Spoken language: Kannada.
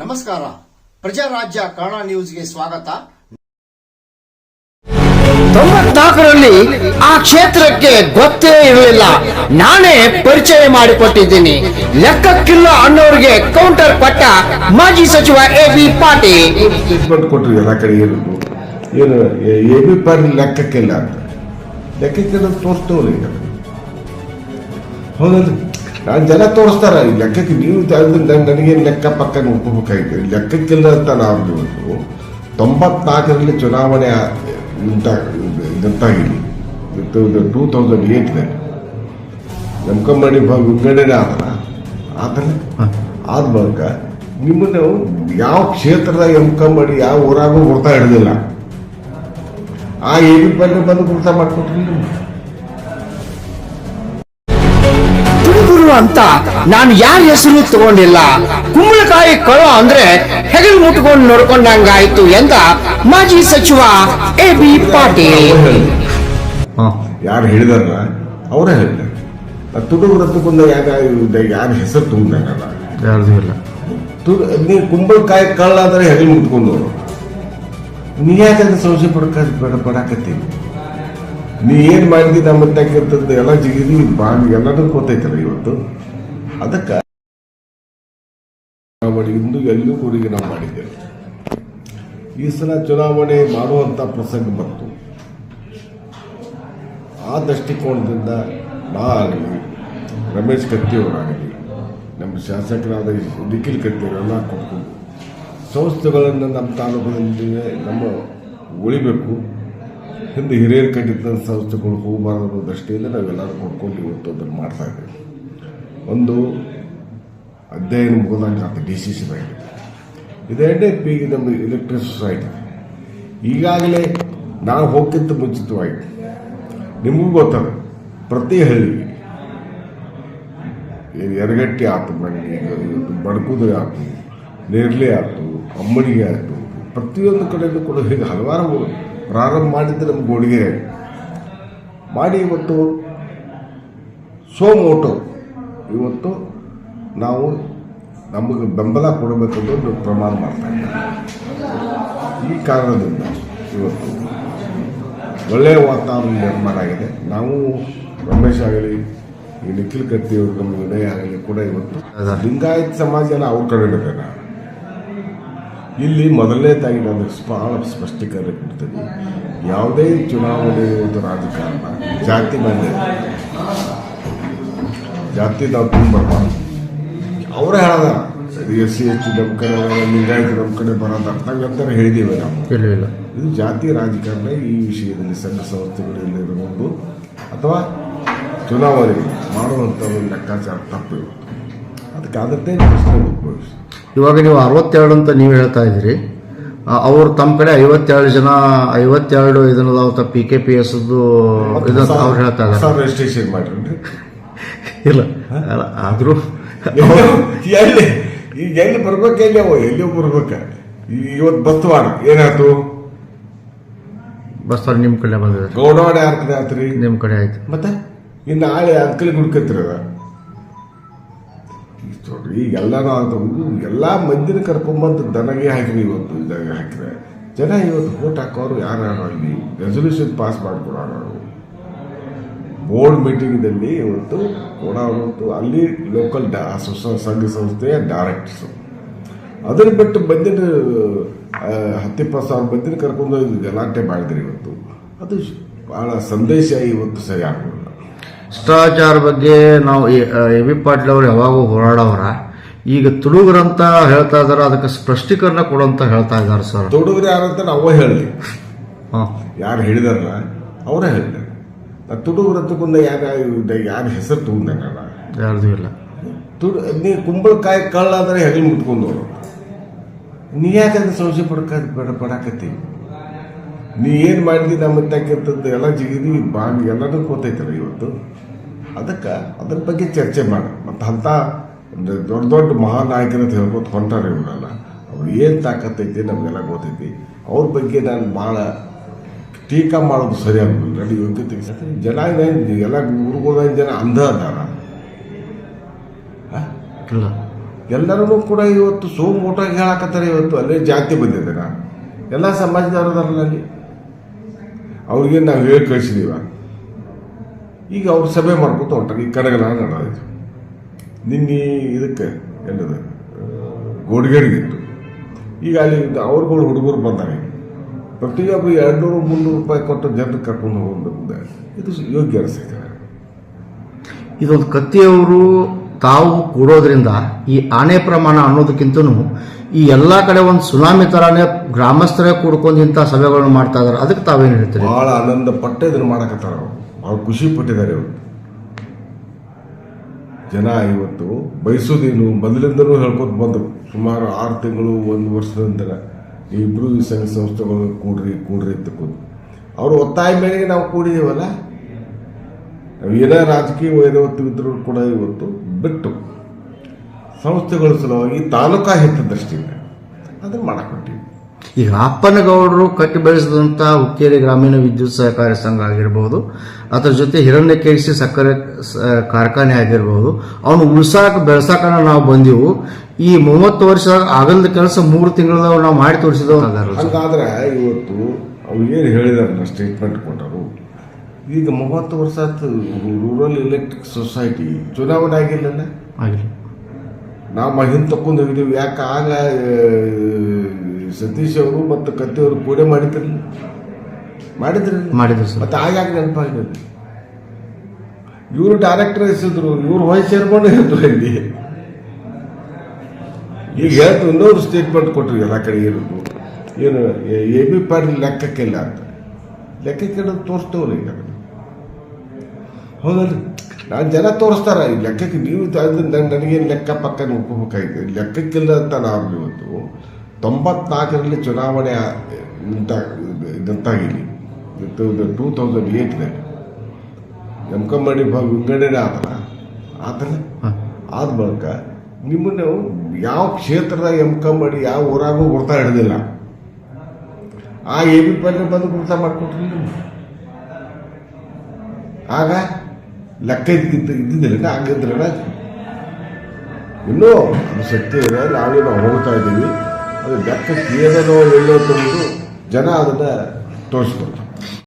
ನಮಸ್ಕಾರ ಪ್ರಜಾರಾಜ್ಯ ಕನ್ನಡ ನ್ಯೂಸ್ಗೆ ಸ್ವಾಗತ ತೊಂಬತ್ನಾಲ್ಕರಲ್ಲಿ ಆ ಕ್ಷೇತ್ರಕ್ಕೆ ಗೊತ್ತೇ ಇರಲಿಲ್ಲ ನಾನೇ ಪರಿಚಯ ಮಾಡಿಕೊಟ್ಟಿದ್ದೀನಿ ಲೆಕ್ಕಕ್ಕಿಲ್ಲ ಅನ್ನೋರಿಗೆ ಕೌಂಟರ್ ಕೊಟ್ಟ ಮಾಜಿ ಸಚಿವ ಎ ಬಿ ಪಾಟೀಲ್ ಕೊಟ್ಟರು ಎಲ್ಲ ಕಡೆ ಏನು ಎ ಬಿ ಪಾಟೀಲ್ ಲೆಕ್ಕಕ್ಕಿಲ್ಲ ಅಂತ ಲೆಕ್ಕಕ್ಕಿಲ್ಲ ತೋರಿಸ್ತೇವಲ್ಲ ಈಗ ಹೌದಲ್ಲ ನಾನು ಜನ ತೋರಿಸ್ತಾರ. ಈ ಲೆಕ್ಕಕ್ಕೆ ನೀವು ನನಗೇನು ಲೆಕ್ಕ ಪಕ್ಕ ನೋಡ್ಕೋಬೇಕಾಗಿದೆ ಲೆಕ್ಕಕ್ಕಿಲ್ಲ ಅಂತ ನಾವು ತೊಂಬತ್ನಾಲ್ಕರಲ್ಲಿ ಚುನಾವಣೆ ಇದಂತಾಗಿದೆ. ಟೂ ತೌಸಂಡ್ ಏಟ್ನಲ್ಲಿ ನಂಬ್ಕೊಂಬಡಿ ವಿಂಗಡಣೆ ಆದಲ್ಲ ಆತಲ್ಲ ಆದ ಬಳಿಕ ನಿಮ್ಮನ್ನು ಯಾವ ಕ್ಷೇತ್ರದ ಎಂಬ್ಕೊಂಬಡಿ ಯಾವ ಊರಾಗೂ ಬರ್ತಾ ಹಿಡಿದಿಲ್ಲ. ಆ ಎ ಬಿ ಪಲ್ಲಿ ಬಂದು ಕೆಲಸ ಮಾಡ್ಕೊಟ್ರಿ. ಅಂತ ನಾನು ಯಾರ ಹೆಸರು ತಗೊಂಡಿಲ್ಲ? ಕುಂಬಳಕಾಯಿ ಕಳು ಅಂದ್ರೆ ಹೆಗಲ್ ಮುಟ್ಕೊಂಡು ನೋಡ್ಕೊಂಡಂಗಾಯ್ತು ಎಂದ ಮಾಜಿ ಸಚಿವ ಎ ಬಿ ಪಾಟೀಲ್. ಯಾರು ಹೇಳಿದಾರಲ್ಲ ಅವರೇ ಹೇಳಿದ್ದಾರೆ. ತುಡುಗು ಕುಂದ ಯಾರ ಯಾರ ಹೆಸರು ತುಂಬ ಯಾರ್ದು ಇಲ್ಲ. ತುಡು ನೀವು ಕುಂಬಳಕಾಯಿ ಕಳ್ಳ ಅಂದ್ರೆ ಹೆಗಲ್ ಮುಟ್ಕೊಂಡು. ನೀ ಅದು ಸಂಶಯ ಪಡಕ ಬೇಡ ನೀ ಏನ್ ಮಾಡಿದಿ ನಮ್ಮ ತಕ್ಕಿರ್ತದ್ದು ಎಲ್ಲ ಜಿಗಿದಿ ಬಾಗಿ ಎಲ್ಲರೂ ಗೊತ್ತೈತಲ್ಲ ಇವತ್ತು. ಅದಕ್ಕೆ ಇಂದು ಎಲ್ಲೂ ಕೂಡಿಗೆ ನಾವು ಮಾಡಿದ್ದೇವೆ. ಈ ಸಲ ಚುನಾವಣೆ ಮಾಡುವಂತ ಪ್ರಸಂಗ ಬಂತು. ಆ ದೃಷ್ಟಿಕೋನದಿಂದ ನಾ ಆಗಲಿ ರಮೇಶ್ ಕತ್ತಿಯವರಾಗಲಿ ನಮ್ಮ ಶಾಸಕರಾದ ನಿಖಿಲ್ ಕತ್ತಿಯವರೆಲ್ಲ ಕೊಟ್ಕೊಂಡು ಸಂಸ್ಥೆಗಳನ್ನು ನಮ್ಮ ತಾಲೂಕಿನಲ್ಲಿ ನಮ್ಮ ಉಳಿಬೇಕು ಹಿಂದೆ ಹಿರಿಯರು ಕಟ್ಟಿದ್ದ ಸಂಸ್ಥೆಗಳು ಹೋಗಬಾರದು ಅನ್ನೋ ದೃಷ್ಟಿಯಿಂದ ನಾವೆಲ್ಲರೂ ಕೊಡ್ಕೊಂಡು ಇವತ್ತು ಅದನ್ನು ಮಾಡ್ತಾ ಇದ್ದೀವಿ. ಒಂದು ಅಧ್ಯಯನ ಮುಗಿದಂಗೆ ಆತ ಡಿ ಸಿ ಸಿ ಬ್ಯಾಂಕ್ ಇದೆರಡೇ ಪೀಗೆ ನಮ್ಮ ಎಲೆಕ್ಟ್ರಿಕ್ ಸೊಸೈಟಿ ಈಗಾಗಲೇ ನಾವು ಹೋಗ್ಕಿಂತ ಮುಂಚಿತವಾಗಿ ನಿಮಗೂ ಗೊತ್ತದ ಪ್ರತಿ ಹಳ್ಳಿ ಎರಗಟ್ಟಿ ಆತು ಬಂಡಿ ಬಡ್ಕುದು ಆತು, ನೇರ್ಲೆ ಆತು ಅಮ್ಮಡಿಗೆ ಆಯಿತು. ಪ್ರತಿಯೊಂದು ಕಡೆಯೂ ಕೂಡ ಹೀಗೆ ಹಲವಾರು ಪ್ರಾರಂಭ ಮಾಡಿದ್ದು ನಮ್ಮ ಗೋಡಿಗೆ ಮಾಡಿ ಇವತ್ತು ಸೋಮೋಟೋ. ಇವತ್ತು ನಾವು ನಮಗೆ ಬೆಂಬಲ ಕೊಡಬೇಕಂತ ಪ್ರಮಾಣ ಮಾಡ್ತಾ ಈ ಕಾರಣದಿಂದ ಇವತ್ತು ಒಳ್ಳೆಯ ವಾತಾವರಣ ನಿರ್ಮಾಣ ಆಗಿದೆ. ನಾವು ರಮೇಶ್ ಆಗಲಿ, ಈ ನಿಖಿಲ್ ಕತ್ತಿ ಅವರು ನಮ್ಮ ವಿನಯ ಆಗಲಿ ಕೂಡ ಇವತ್ತು ಲಿಂಗಾಯತ್ ಸಮಾಜ ಎಲ್ಲ ಅವ್ರ ಕಡೆ ಇಲ್ಲಿ ಮೊದಲನೇದಾಗಿ ನಾನು ಬಹಳ ಸ್ಪಷ್ಟೀಕರಣ ಕೊಡ್ತೀನಿ ಯಾವುದೇ ಚುನಾವಣೆ ಒಂದು ರಾಜಕಾರಣ ಜಾತಿ ಮೇಲೆ ಜಾತಿ ನಾವು ತುಂಬಬಾರ್ದು ಅವರೇ ಹೇಳದ ಎಸ್ ಸಿ ಎಚ್ ನಮ್ಮ ಕಡೆ ಲಿಂಗಾಯತ ನಮ್ಮ ಕಡೆ ಬರೋದು ಅರ್ಥ ಹೇಳಿದ್ದೀವಿ ನಾವು. ಇದು ಜಾತಿ ರಾಜಕಾರಣ ಈ ವಿಷಯದಲ್ಲಿ ಸಂಘ ಸಂಸ್ಥೆಗಳಲ್ಲಿರಬಹುದು ಅಥವಾ ಚುನಾವಣೆ ಮಾಡುವಂಥ ಒಂದು ಲೆಕ್ಕಾಚಾರ ತಪ್ಪು ಇವತ್ತು ಅದಕ್ಕೆ ಅದಕ್ಕೆ ಪ್ರಶ್ನೆ ಉದ್ಭವಿಸಿ ಇವಾಗ ನೀವು ಅರವತ್ತೆರಡು ಅಂತ ನೀವು ಹೇಳ್ತಾ ಇದ್ದೀರಿ. ಅವರು ತಮ್ಮ ಕಡೆ ಐವತ್ತೆರಡು ಜನ ಐವತ್ತೆರಡು ಇದನ್ನ ಪಿ ಕೆ ಪಿ ಎಸ್ ಅವ್ರು ಹೇಳ್ತಾ ಇದ್ದಾರೆ. ಇಲ್ಲ. ಆದರೂ ಎಲ್ಲಿ ಈಗ ಎಲ್ಲಿ ಬರ್ಬೇಕು ಎಲ್ಲಿ ಅವ ಎಲ್ಲಿ ಬರ್ಬೇಕ. ಇವತ್ತು ಬಸ್ತವಾಡ ಏನಾಯ್ತು? ಬಸ್ ನಿಮ್ಮ ಕಡೆ ಬಂದಿದೆ. ಗೌಡವಾಡ ಯಾರ ಕಡೆ ಆತ್ರಿ? ನಿಮ್ಮ ಕಡೆ ಆಯ್ತು. ಮತ್ತೆ? ಇನ್ನು ನಾಳೆ ಅಂಕಲಿ ಹುಡ್ಕತ್ತಿರದ ನೋಡ್ರಿ ಈಗ ಎಲ್ಲಾನು ಅದು ಇದು ಎಲ್ಲ ಮಂದಿನ ಕರ್ಕೊಂಬಂದು ದನಗೆ ಹಾಕಿರಿ ಇವತ್ತು ಇದಾಗ ಹಾಕಿದ್ರೆ. ಜನ ಇವತ್ತು ವೋಟ್ ಹಾಕೋರು ಯಾರು ಅಲ್ಲಿ? ರೆಸೊಲ್ಯೂಷನ್ ಪಾಸ್ ಮಾಡಿಕೊಡೋರು ಬೋರ್ಡ್ ಮೀಟಿಂಗ್ದಲ್ಲಿ ಇವತ್ತು ಕೊಡೋರು ಅಲ್ಲಿ ಲೋಕಲ್ ಡಾ ಸಂಘ ಸಂಸ್ಥೆಯ ಡೈರೆಕ್ಟರ್ಸು ಅದನ್ನು ಬಿಟ್ಟು ಬಂದಿನ ಹತ್ತಿಪ್ಪತ್ತು ಸಾವಿರ ಬಂದಿನ ಕರ್ಕೊಂಡು ಗಲಾಟೆ ಮಾಡಿದ್ರಿ ಇವತ್ತು. ಅದು ಬಹಳ ಸಂದೇಶ ಇವತ್ತು ಸರಿ ಆಗೋಲ್ಲ ಭ್ರಷ್ಟಾಚಾರ ಬಗ್ಗೆ ನಾವು ಎ ವಿ ಪಾಟೀಲ್ ಅವರು ಯಾವಾಗೂ ಹೋರಾಡೋರ ಈಗ ತುಡುಗರಂತ ಹೇಳ್ತಾ ಇದಾರೆ ಅದಕ್ಕೆ ಸ್ಪಷ್ಟೀಕರಣ ಕೊಡಂತ ಹೇಳ್ತಾ ಇದ್ದಾರೆ ಸರ್. ತೊಡಗ್ರಿ ಯಾರಂತ ನಾವು ಹೇಳಿ ಹಾಂ. ಯಾರು ಹೇಳಿದಾರಲ್ಲ ಅವರೇ ಹೇಳಿದ್ದಾರೆ. ತುಡುಗರತ್ತಕ್ಕೊಂದ ಯಾರು ಯಾರ ಹೆಸರು ತುಂಬ ಯಾರ್ದು ಇಲ್ಲ. ತುಡು ನೀ ಕುಂಬಳಕಾಯಿ ಕಳ್ಳ ಅಂದ್ರೆ ಹೆಗಲು ಮುಟ್ಕೊಂಡವರು. ನೀ ಯಾಕೆ ಅದು ಸಂಶಯ ಪಡ್ಕ ಪಡಾಕತ್ತಿ? ನೀ ಏನು ಮಾಡಿದಿ ನಮ್ಮ ತಕ್ಕಂತದ್ದು ಎಲ್ಲ ಜಿಗಿದಿ ಬಾಗಿ ಎಲ್ಲನೂ ಕೂತೈತಲ್ಲ ಇವತ್ತು? ಅದಕ್ಕೆ ಅದ್ರ ಬಗ್ಗೆ ಚರ್ಚೆ ಮಾಡ. ಮತ್ತು ಅಂಥ ದೊಡ್ಡ ದೊಡ್ಡ ಮಹಾನಾಯಕರ ಅಂತ ಹೇಳ್ಕೊತ ಹೊಂಟಾರೆ ಇವರೆಲ್ಲ. ಅವ್ರು ಏನು ತಾಕತ್ತೈತಿ ನಮಗೆಲ್ಲ ಗೊತ್ತೈತಿ. ಅವ್ರ ಬಗ್ಗೆ ನಾನು ಭಾಳ ಟೀಕಾ ಮಾಡೋದು ಸರಿ ಆಗೋದಿಲ್ಲ ನಡಿ ಯೋಗ್ಯತೆ ಜನ ಎಲ್ಲ ಗುರುಗಳ ಜನ ಅಂಧ ಅದಾರ. ಎಲ್ಲರೂ ಕೂಡ ಇವತ್ತು ಸೋಮೋಟಾಗಿ ಹೇಳಕತ್ತಾರೆ ಇವತ್ತು. ಅಲ್ಲೇ ಜಾತಿ ಬಂದಿದ್ದಾರೆ. ಎಲ್ಲ ಸಮಾಜದವರದಾರಲ್ಲಿ ಅವ್ರಿಗೆ ನಾವು ಹೇಳಿ ಕಳಿಸಿದೀವ? ಈಗ ಅವ್ರು ಸಭೆ ಮಾಡ್ಕೊತ ಹೊಂಟಾರೆ ಈ ಕಡಗಲ ನಡೆದಿತ್ತು ನಿನ್ನೆ ಇದಕ್ಕೆ ಎಲ್ಲದ ಗೋಡ್ಗೇಡ್ಗಿತ್ತು ಈಗ ಅಲ್ಲಿ ಅವ್ರುಗಳು ಹುಡುಗರು ಬಂದಾರೆ. ಪ್ರತಿಯೊಬ್ಬರು ಎರಡು ನೂರು ಮುನ್ನೂರು ರೂಪಾಯಿ ಕೊಟ್ಟು ಜನರು ಕರ್ಕೊಂಡು ಹೋಗಬೇಕು ಇದು ಯೋಗ್ಯ ಅನಿಸ್ತೈತೆ ಇದೊಂದು ಕತ್ತಿಯವರು ತಾವು ಕೂಡೋದ್ರಿಂದ ಈ ಆನೆ ಪ್ರಮಾಣ ಅನ್ನೋದಕ್ಕಿಂತನೂ ಈ ಎಲ್ಲ ಕಡೆ ಒಂದು ಸುನಾಮಿ ತರಾನೇ ಗ್ರಾಮಸ್ಥರೇ ಕೂಡ್ಕೊಂಡು ಇಂಥ ಸಭೆಗಳನ್ನು ಮಾಡ್ತಾ ಇದಾರೆ. ಅದಕ್ಕೆ ತಾವೇನು ಹೇಳ್ತೀರಿ? ಬಹಳ ಆನಂದ ಪಟ್ಟೆ ಇದನ್ನು ಮಾಡಕತ್ತಾರ ಅವ್ರು. ಅವ್ರು ಖುಷಿ ಪಟ್ಟಿದ್ದಾರೆ ಇವರು. ಜನ ಇವತ್ತು ಬಯಸೋದೇನು, ಮೊದಲಿಂದನೂ ಹೇಳ್ಕೊತ ಬಂದರು. ಸುಮಾರು ಆರು ತಿಂಗಳು, ಒಂದು ವರ್ಷದಿಂದ ಇಬ್ಬರು ಈ ಸಂಘ ಸಂಸ್ಥೆಗಳು ಕೂಡ್ರಿ ಕೂಡ್ರಿ ಅಂತ ಕೂತು. ಅವರು ಒತ್ತಾಯ ಮೇರೆಗೆ ನಾವು ಕೂಡಿದೀವಲ್ಲ? ನಾವು ಏನೇ ರಾಜಕೀಯ ವೈರವತ್ತು ಇದ್ರೂ ಕೂಡ ಇವತ್ತು ಬಿಟ್ಟು ಸಂಸ್ಥೆಗಳ ಸಲುವಾಗಿ ತಾಲೂಕಾ ಹಿತದೃಷ್ಟಿಯಿಂದ ಅದನ್ನು ಮಾಡಕೊಟ್ಟಿವಿ. ಈಗ ಅಪ್ಪನಗೌಡರು ಕಟ್ಟಿ ಬೆಳೆಸಿದಂಥ ಹುಕ್ಕೇರಿ ಗ್ರಾಮೀಣ ವಿದ್ಯುತ್ ಸಹಕಾರಿ ಸಂಘ ಆಗಿರ್ಬೋದು ಅದರ ಜೊತೆ ಹಿರಣ್ಯ ಹಿರಣ್ಯಕೇಶಿ ಸಕ್ಕರೆ ಕಾರ್ಖಾನೆ ಆಗಿರ್ಬೋದು ಅವನು ಉಳಿಸಾಕ ಬೆಳೆಸಾಕ ನಾವು ಬಂದೆವು. ಈ ಮೂವತ್ತು ವರ್ಷ ಆಗಲ್ದ ಕೆಲಸ ಮೂರು ತಿಂಗಳದಾಗ ನಾವು ಮಾಡಿ ತೋರಿಸಿದವು ಹಂಗಾದ್ರೆ ಇವತ್ತು ಅವ್ರು ಏನು ಹೇಳಿದಾರ ಸ್ಟೇಟ್ಮೆಂಟ್ ಕೊಟ್ಟರು? ಈಗ ಮೂವತ್ತು ವರ್ಷ ಆಯ್ತು ರೂರಲ್ ಎಲೆಕ್ಟ್ರಿಕ್ ಸೊಸೈಟಿ ಚುನಾವಣೆ ಆಗಿಲ್ಲಲ್ಲ ಆಗಲಿ ನಾವು ಹಿಂದೆ ತಕೊಂಡು ಹೋಗಿದ್ದೀವಿ ಯಾಕೆ ಆಗ ಸತೀಶ್ ಅವರು ಮತ್ತು ಕತ್ತಿಯವರು ಕೂಡೆ ಮಾಡಿದ್ರಲ್ಲ ಮಾಡಿದ್ರಿ? ಮಾಡಿದ್ರು? ಸರ್. ಮತ್ತೆ ಆಗ ಯಾಕೆ ನೆನಪಾಗಿಲ್ಲ ಇವರು ಡೈರೆಕ್ಟರ್ ಹೆಸರು ಇವ್ರು ವಾಯ್ಸ್ ಚೇರ್ಮನ್ ಹೇಳಿದ್ರು ಇಲ್ಲಿ. ಈಗ ಹೇಳ್ತು ಇನ್ನೊಂದು ಸ್ಟೇಟ್ಮೆಂಟ್ ಕೊಟ್ಟರು ಎಲ್ಲ ಕಡೆ ಇರೋದು. ಏನು ಎ ಬಿ ಪಾಟೀಲ್ ಲೆಕ್ಕಕ್ಕಿಲ್ಲ ಅಂತ. ಲೆಕ್ಕಕ್ಕೆ ತೋರಿಸ್ತೇವಲ್ಲ ಈಗ. ಹೌದಲ್ರಿ. ನಾನು ಜನ ತೋರಿಸ್ತಾರ ಈ ಲೆಕ್ಕಕ್ಕೆ ನೀವು ನನಗೇನು ಲೆಕ್ಕ ಪಕ್ಕ ನೋಡ್ಕೋಬೇಕಾಗಿದೆ ಲೆಕ್ಕಕ್ಕಿಲ್ಲ ಅಂತ ನಾವು ಇವತ್ತು ತೊಂಬತ್ನಾಲ್ಕರಲ್ಲಿ ಚುನಾವಣೆ ಇದಂತಾಗಿಲ್ಲಿ ಟೂ ತೌಸಂಡ್ ಏಟ್ನಲ್ಲಿ ಎಮ್ಕಂಬಡಿ ವಿಂಗಡಣೆ ಆತಲ್ಲ ಆತಲ್ಲ? ಆದ ಬಳಿಕ ನಿಮ್ಮನ್ನು ಯಾವ ಕ್ಷೇತ್ರದ ಮಾಡಿ ಯಾವ ಊರಾಗೂ ಗುರ್ತಾ ಹಿಡಿದಿಲ್ಲ. ಆ ಎ ಬಿ ಪಲ್ಲೆ ಬಂದು ಗುರ್ತಾ ಮಾಡಿಕೊಟ್ರಿ ಆಗ ಲೆಕ್ಕ ಇದ್ದಿದ್ದು ಇದ್ದಿದ್ದಿಲ್ಲ ಆಗಿದ್ರಲ್ಲ ಇನ್ನೂ ಅದು ಶಕ್ತಿ ಇದೆ ನಾವೇ ನಾವು ಹೋಗ್ತಾ ಇದ್ದೀವಿ. ಅದು ಲೆಕ್ಕಕ್ಕೆ ಏನೋ ಎಲ್ಲೋ ತಂದು ಜನ ಅದನ್ನು ತೋರಿಸ್ಕೊಡ್ತಾರೆ